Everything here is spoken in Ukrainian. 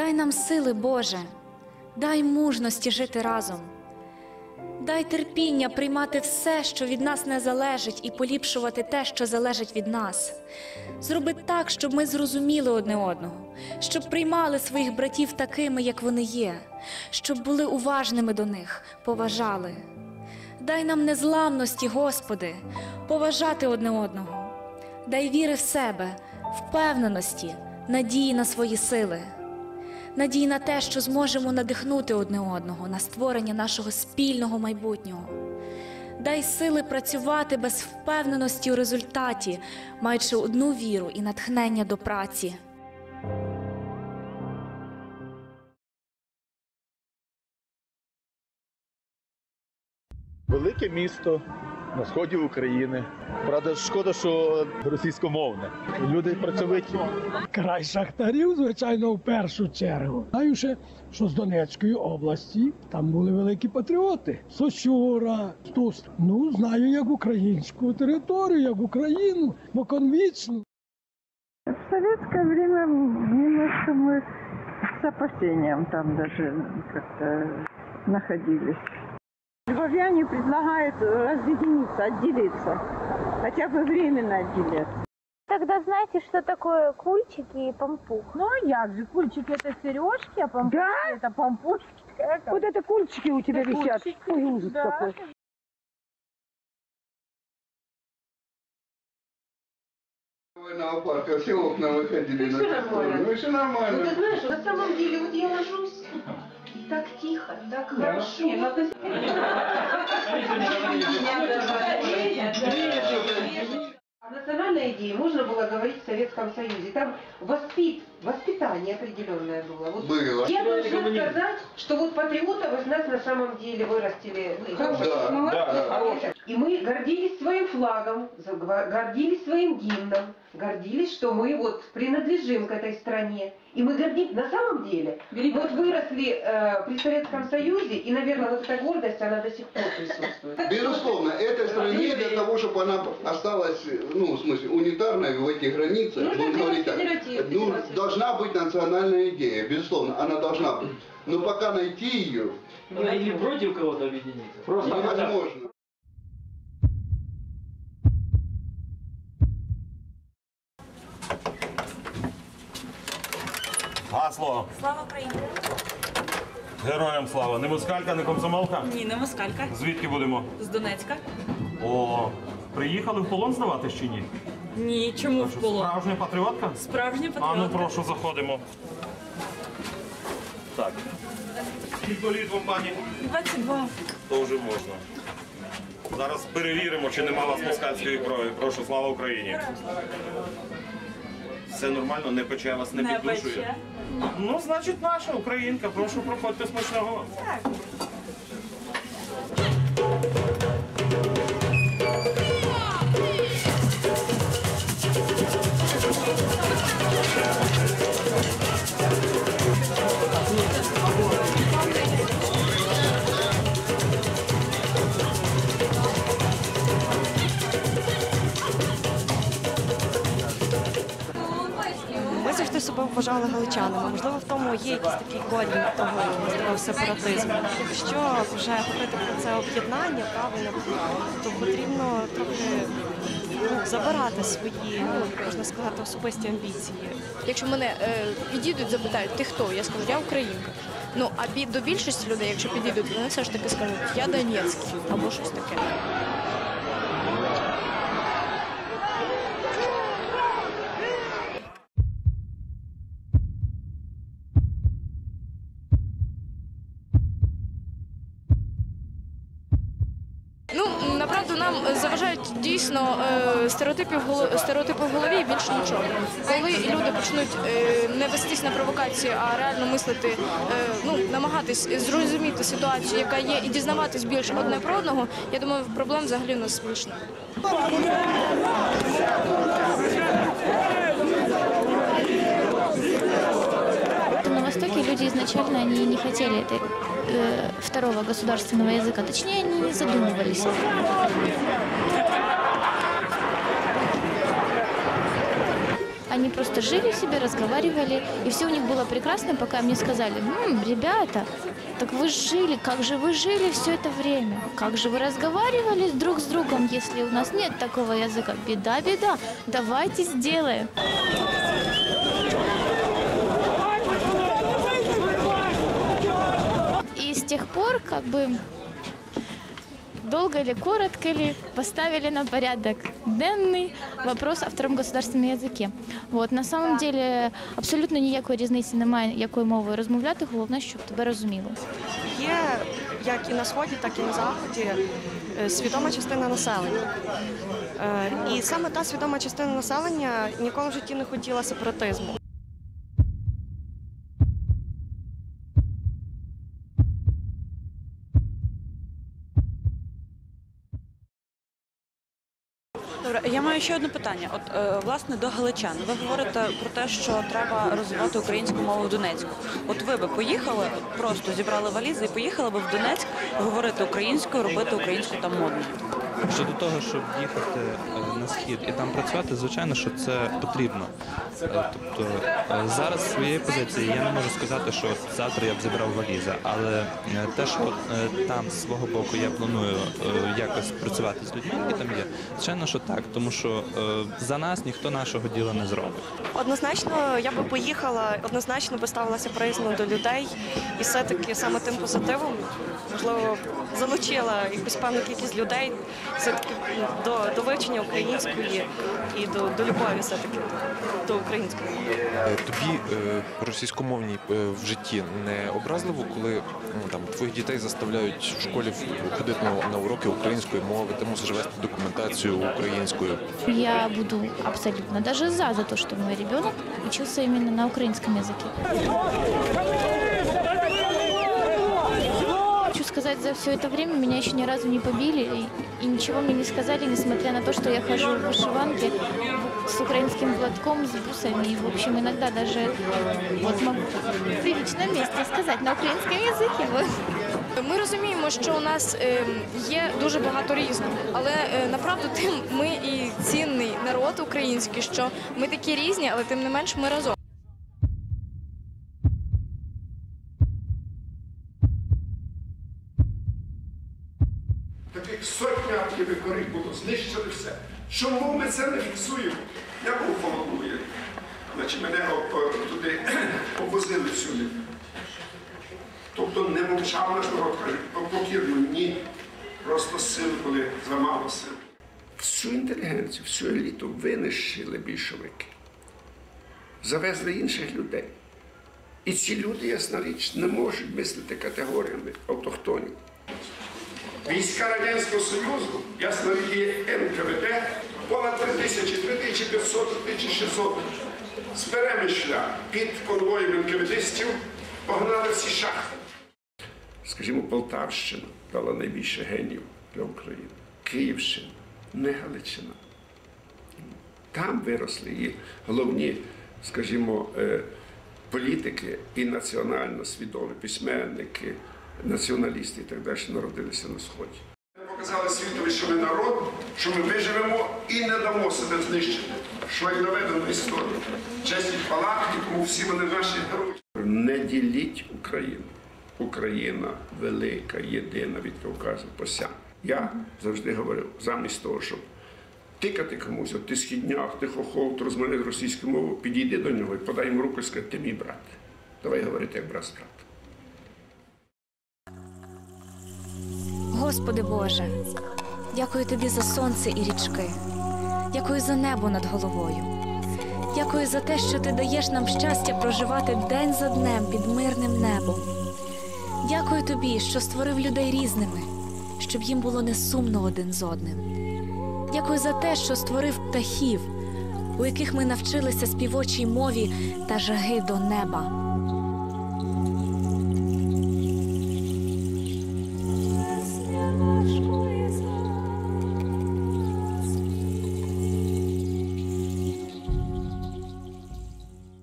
Дай нам сили, Боже, дай мужності жити разом. Дай терпіння приймати все, що від нас не залежить, і поліпшувати те, що залежить від нас. Зроби так, щоб ми зрозуміли одне одного, щоб приймали своїх братів такими, як вони є, щоб були уважними до них, поважали. Дай нам незламності, Господи, поважати одне одного. Дай віри в себе, впевненості, надії на свої сили. Надії на те, що зможемо надихнути одне одного на створення нашого спільного майбутнього. Дай сили працювати без впевненості у результаті, маючи одну віру і натхнення до праці. Велике місто на сході України. Правда, шкода, що російськомовне. Люди працьовиті. Край шахтарів, звичайно, в першу чергу. Знаю ще, що з Донецької області там були великі патріоти. Сосюра, Стус. Ну, знаю, як українську територію, як Україну, бо конвічну. В советское время немножко мы с опасением там даже как-то находились. Львовяне предлагают разъединиться, отделиться. Хотя бы временно отделиться. Тогда знаете, что такое кульчики и пампух? Ну а як же? Кульчики это сережки, а пампушки это пампушки. Вот это кульчики у тебя висят. Кульчики, Ой, ужас да. какой. На парка все окна выходили на ту сторону. Ну, все нормально. Ну, ты знаешь, на самом деле, вот я ложусь, и так тихо, так хорошо. Национальная идея, можно было говорить в Советском Союзе. Там воспит, воспитание определенное было. Вот Было. я должна сказать, что вот патриотов из нас на самом деле вырастили. ну, Да, да. И мы гордились своим флагом, гордились своим гимном, гордились, что мы вот принадлежим к этой стране. И мы гордимся на самом деле. Вот выросли э, при Советском Союзе, и, наверное, вот эта гордость, она до сих пор присутствует. Безусловно, этой стране для того, чтобы она осталась, ну, в смысле, унитарной в этих границах, Нужно будем говорить так, ну, должна быть национальная идея, безусловно, она должна быть. Но пока найти ее Или против кого-то объединиться. Просто невозможно. Гасло. Слава Україні! Героям слава. Не москалька, не комсомолка. Ні, не москалька. Звідки будемо? З Донецька. О, приїхали в полон здавати чи ні? Ні, чому в полон? Справжня патріотка? Справжня А ну прошу, заходимо. Так. Скільки літ вам, пані? 22. То вже можна. Зараз перевіримо, чи нема вас москальської крові. Прошу, слава Україні. Все нормально, не пече вас, не, Не піддушує? Ну, значить, наша українка. Прошу, проходьте смачного. Ми вважали галичанами. Можливо, в тому є якийсь такий корінь того можливо, сепаратизму. Якщо вже говорити про це об'єднання, правильно, то потрібно трохи ну, забирати свої, можна сказати, особисті амбіції. Якщо мене е, підійдуть, запитають, ти хто? Я скажу, я українка. Ну а бі- до більшості людей, якщо підійдуть, вони все ж таки скажуть, я Донецький або щось таке. Ну, направду нам заважають дійсно е, стереотипи в голові, стереотипи в голові і більше нічого. Коли люди почнуть е, не вестись на провокації, а реально мислити, е, ну намагатись зрозуміти ситуацію, яка є, і дізнаватись більше одне про одного, я думаю, проблем взагалі у нас більше. немає. На Востоке люди изначально они не хотели этой, э, второго государственного языка, точнее они не задумывались. Они просто жили себе, разговаривали, и все у них было прекрасно, пока мне сказали, «М, ребята, так вы жили, как же вы жили все это время? Как же вы разговаривали друг с другом, если у нас нет такого языка? Беда, беда, давайте сделаем. И с тех пор, как бы, долго или коротко ли, поставили на порядок денний вопрос о втором государственном язике. Вот, на самом деле абсолютно ніякої різниці немає, якою мовою розмовляти, головне, щоб тебе розуміли. Є як і на сході, так і на заході е, свідома частина населення. Е, І саме та свідома частина населення ніколи в житті не хотіла сепаратизму. Добре, я маю ще одне питання. От е, власне до галичан. Ви говорите про те, що треба розвивати українську мову в Донецьку. От ви би поїхали, просто зібрали валізи і поїхали би в Донецьк говорити українською, робити українську там модною. Щодо того, щоб їхати е, на схід і там працювати, звичайно, що це потрібно. Е, Тобто е, зараз своєї позиції я не можу сказати, що завтра я б зібрав валізи, але те, що там з свого боку я планую якось працювати з людьми, які там є, звичайно, що так, тому що е, за нас ніхто нашого діла не зробить. Однозначно, я би поїхала, однозначно би ставилася приязно до людей, і все-таки саме тим позитивом, можливо, залучила якусь певну кількість людей все-таки ну, до, до вивчення української і до, до любові все-таки до української. Е, Тобі е, російськомовній е, в житті не образливо, коли ну, там твоїх дітей заставляють в школі ходити на, на уроки української мови, ти мусиш вести документацію українською. Я буду абсолютно даже за, за то, чтобы мой ребенок учился именно на украинском языке Хочу сказать, за все это время меня еще ни разу не побили и, и ничего мне не сказали, несмотря на то, что я хожу в вышиванке с украинским платком, с бусами. И, в общем, иногда даже вот могу в приличном месте сказать на украинском языке. Вот. Ми розуміємо, що у нас е, є дуже багато різного, але е, направду тим ми і цінний народ український, що ми такі різні, але тим не менш ми разом. Таких сотня архівикорів було, знищили все. Чому ми це не фіксуємо? Я був Холодує. Значить, мене о, туди обвозили сюди. Тобто не мовчав наш народ, каже, покірно, ні. Просто сил були замало сил. Всю інтелігенцію, всю еліту винищили більшовики. Завезли інших людей. І ці люди, ясна річ, не можуть мислити категоріями автохтонів. Війська Радянського Союзу, ясно є НКВД, понад 3 тисячі, 3500, 3600 з перемишля під конвоєм НКВДстів погнали всі шахти. Скажімо, Полтавщина дала найбільше генів для України. Київщина, не Галичина. Там виросли і головні, скажімо, е, політики і національно свідомі письменники, націоналісти і так далі народилися на сході. Ми показали світові, що ми народ, що ми виживемо і не дамо себе знищити. Що і доведено історію. Честь хвала, тому всі вони наші герої. Не діліть Україну. Україна велика, єдина від Кавказу по сям. Я завжди говорив, замість того, щоб тикати комусь, от ти східняк, ти хохол, розмовляє російську мову, підійди до нього і подай йому руку і скажи, ти мій брат. Давай говорити як брат з братом. Господи Боже, дякую тобі за сонце і річки. Дякую за небо над головою. Дякую за те, що ти даєш нам щастя проживати день за днем під мирним небом. Дякую тобі, що створив людей різними, щоб їм було не сумно один з одним. Дякую за те, що створив птахів, у яких ми навчилися співочій мові та жаги до неба.